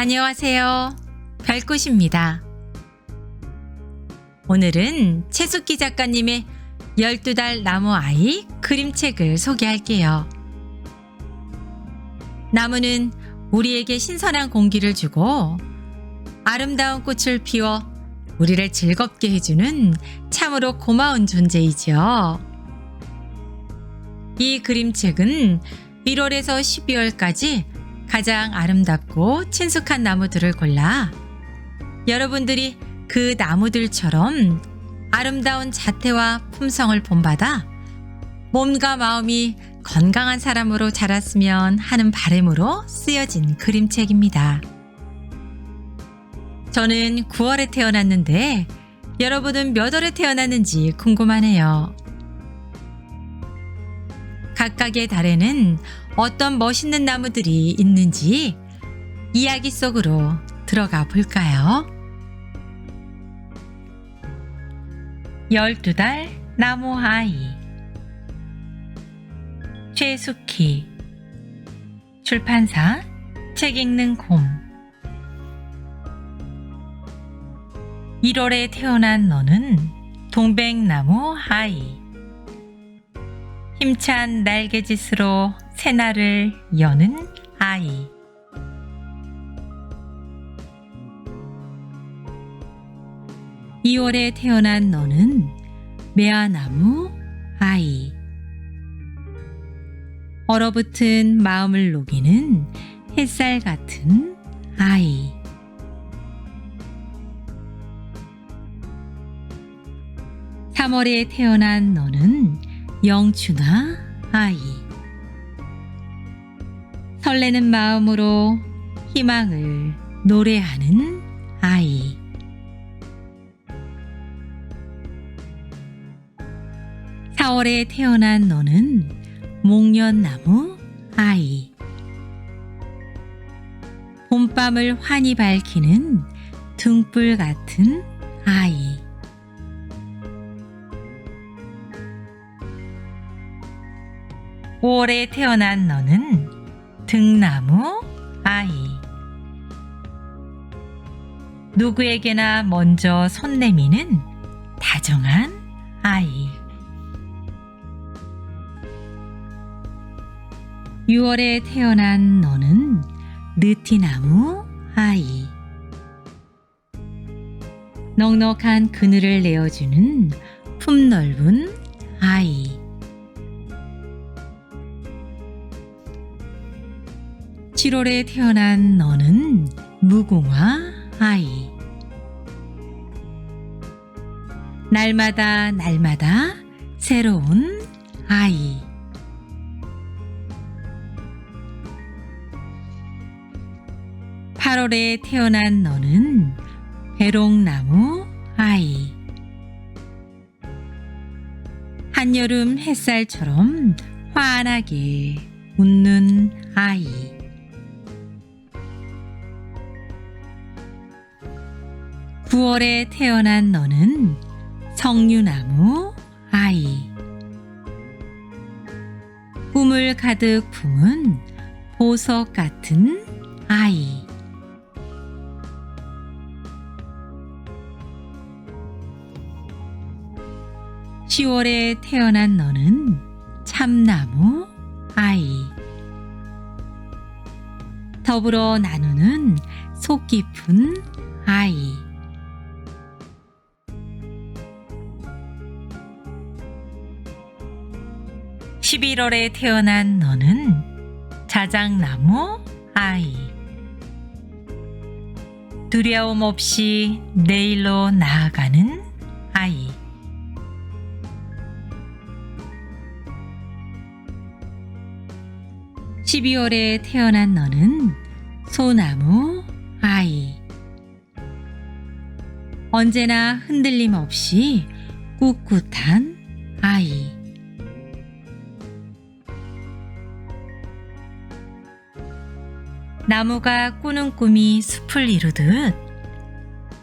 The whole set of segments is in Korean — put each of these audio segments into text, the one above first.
안녕하세요. 별꽃입니다. 오늘은 최숙기 작가님의 12달 나무 아이 그림책을 소개할게요. 나무는 우리에게 신선한 공기를 주고 아름다운 꽃을 피워 우리를 즐겁게 해주는 참으로 고마운 존재이죠. 이 그림책은 1월에서 12월까지 가장 아름답고 친숙한 나무들을 골라 여러분들이 그 나무들처럼 아름다운 자태와 품성을 본받아 몸과 마음이 건강한 사람으로 자랐으면 하는 바람으로 쓰여진 그림책입니다. 저는 9월에 태어났는데 여러분은 몇 월에 태어났는지 궁금하네요. 각각의 달에는 어떤 멋있는 나무들이 있는지 이야기 속으로 들어가 볼까요? 12달 나무 아이. 최숙희. 출판사 책 읽는 곰. 1월에 태어난 너는 동백나무 아이 힘찬 날개짓으로 새날을 여는 아이. 이월에 태어난 너는 매화나무 아이. 얼어붙은 마음을 녹이는 햇살 같은 아이. 삼월에 태어난 너는 영춘아 아이. 설레는 마음으로 희망을 노래하는 아이. 사월에 태어난 너는 목련나무 아이. 봄밤을 환히 밝히는 등불 같은 아이 오월에 태어난 너는 등나무 아이. 누구에게나 먼저 손 내미는 다정한 아이. 6월에 태어난 너는 느티나무 아이. 넉넉한 그늘을 내어주는 품넓은 아이. 7월에 태어난 너는 무궁화 아이. 날마다 날마다 새로운 아이. 팔월에 태어난 너는 배롱나무 아이. 한여름 햇살처럼 환하게 웃는 아이. 9월에 태어난 너는 석류나무 아이. 꿈을 가득 품은 보석 같은 아이. (10월에) 태어난 너는 참나무 아이. 더불어 나누는 속 깊은 아이. 11월에 태어난 너는 자작나무 아이. 두려움 없이 내일로 나아가는 아이. (12월에) 태어난 너는 소나무 아이. 언제나 흔들림 없이 꿋꿋한 아이. 나무가 꾸는 꿈이 숲을 이루듯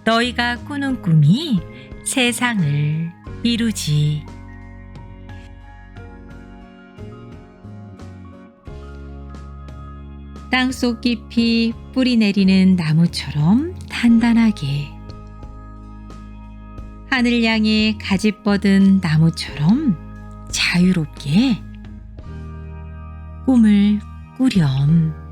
너희가 꾸는 꿈이 세상을 이루지. 땅속 깊이 뿌리 내리는 나무처럼 단단하게 하늘 향해 가지 뻗은 나무처럼 자유롭게 꿈을 꾸렴.